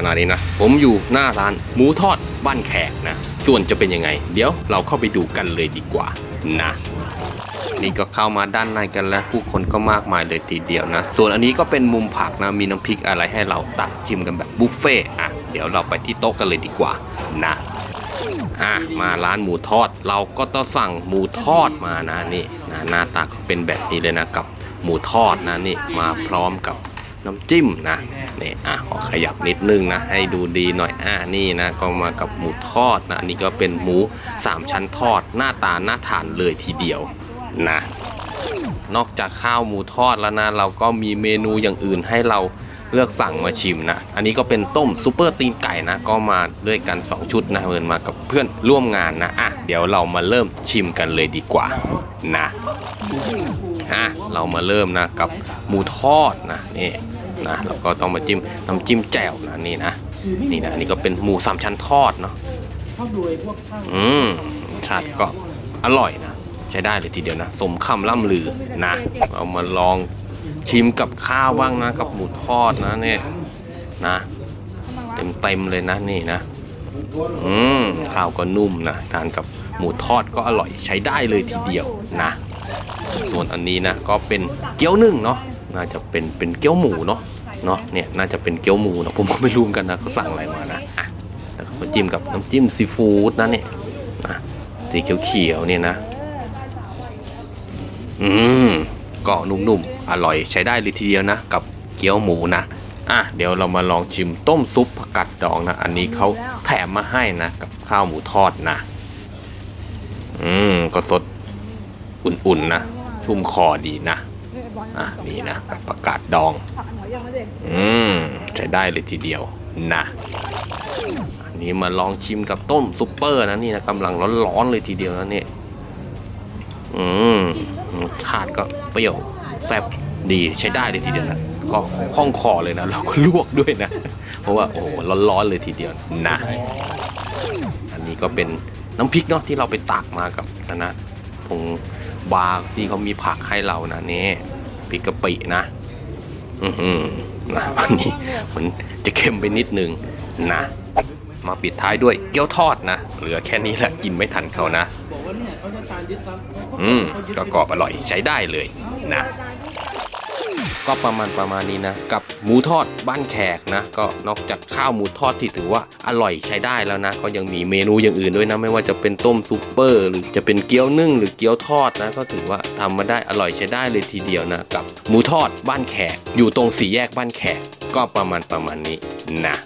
ขณะนี้นะ ผมอยู่หน้าร้านหมูทอดบ้านแขกนะ ส่วนจะเป็นยังไง เดี๋ยวเราเข้าไปดูกันเลยดีกว่านะนี่ก็เข้ามาด้านในกันแล้วผู้คนก็มากมายเลยทีเดียวนะ ส่วนอันนี้ก็เป็นมุมผักนะ มีน้ำพริกอะไรให้เราตักชิมกันแบบบุฟเฟ่อะเดี๋ยวเราไปที่โต๊ะกันเลยดีกว่านะอะมาร้านหมูทอดเราก็ต้องสั่งหมูทอดมานะนี่นะหน้าตาก็เป็นแบบนี้เลยนะกับหมูทอดนะนี่มาพร้อมกับ น้ำจิ้มนะนี่อะขอขยับนิดนึงนะให้ดูดีหน่อยอะนี่นะก็มากับหมูทอดนะอันนี่ก็เป็นหมูสามชั้นทอดหน้าตาน่าทานเลยทีเดียวนะนอกจากข้าวหมูทอดแล้วนะเราก็มีเมนูอย่างอื่นให้เราเลือกสั่งมาชิมนะ อันนี้ก็เป็นต้มซุปเปอร์ตีนไก่นะ ก็มาด้วยกัน 2 ชุดนะเดินมากับเพื่อนร่วมงานนะ อะ เดี๋ยวเรามาเริ่มชิมกันเลยดีกว่านะ อะเรามาเริ่มนะกับหมูทอดนะนี่นะเราก็ต้องมาจิ้มน้ำจิ้มแจ่วนะนี่นะนี่นะนนี้ก็เป็นหมูสามชั้นทอดเนาะอืมรสชาติก็อร่อยนะใช้ได้เลยทีเดียวนะ สมคำล่ำลือนะ เอามาลองชิมกับข้าวบ้างนะกับหมูทอดนะเนี่ยนะ เต็มเต็มเลยนะนี่นะอืมข้าวก็นุ่มนะทานกับหมูทอดก็อร่อยใช้ได้เลยทีเดียวนะ ส่วนอันนี้นะก็เป็นเกี๊ยวนึ่งเนาะน่าจะเป็นเป็นเกี๊ยวหมูเนาะเนาะเนี่ยน่าจะเป็นเกี๊ยวหมูเนาะผมก็ไม่รู้เหมือนกันนะเขาสั่งอะไรมานะอะแล้วก็จิ้มกับน้ำจิ้มซีฟู้ดนะเนี่ยนะสีเขียวๆเนี่ยนะ อืมก็นุ่มๆอร่อยใช้ได้เลยทีเดียวนะกับเกี๊ยวหมูนะอะเดี๋ยวเรามาลองชิมต้มซุปผักกาดดองนะ อันนี้เขาแถมมาให้นะ กับข้าวหมูทอดนะ อืมก็สด อุ่นๆนะ ชุ่มคอดีนะ อะนี่นะกับผักกาดดอง อืมใช้ได้เลยทีเดียวนะอันนี้มาลองชิมกับต้มซุปเปอร์นะนี่นะกำลังร้อนๆเลยทีเดียวนะเนี่ยอืมชาติก็เปรี้ยวแซ่บดีใช้ได้เลยทีเดียวนะก็คล่องคอเลยนะเราก็ลวกด้วยนะ เพราะว่าโอ้ร้อนๆเลยทีเดียวนะ อันนี้ก็เป็นน้ำพริกเนาะที่เราไปตักมากับนะนะผง บาร์ที่เขามีผักให้เรานะนี่พริกกะปินะอือหือนะวันนี้มันจะเค็มไปนิดนึงนะ มาปิดท้ายด้วยเกี๊ยวทอดนะเหลือแค่นี้แหละกินไม่ทันเขานะบอกว่าเนี่ยเขาจะตามยึดทรัพย์อืมก็กรอบอร่อยใช้ได้เลยนะ ก็ประมาณประมาณนี้นะ กับหมูทอดบ้านแขกนะ ก็นอกจากข้าวหมูทอดที่ถือว่าอร่อยใช้ได้แล้วนะ ก็ยังมีเมนูอย่างอื่นด้วยนะ ไม่ว่าจะเป็นต้มซุปเปอร์ หรือจะเป็นเกี๊ยวนึ่งหรือเกี๊ยวทอดนะ ก็ถือว่าทำมาได้อร่อยใช้ได้เลยทีเดียวนะ กับหมูทอดบ้านแขก อยู่ตรงสี่แยกบ้านแขก ก็ประมาณประมาณนี้นะ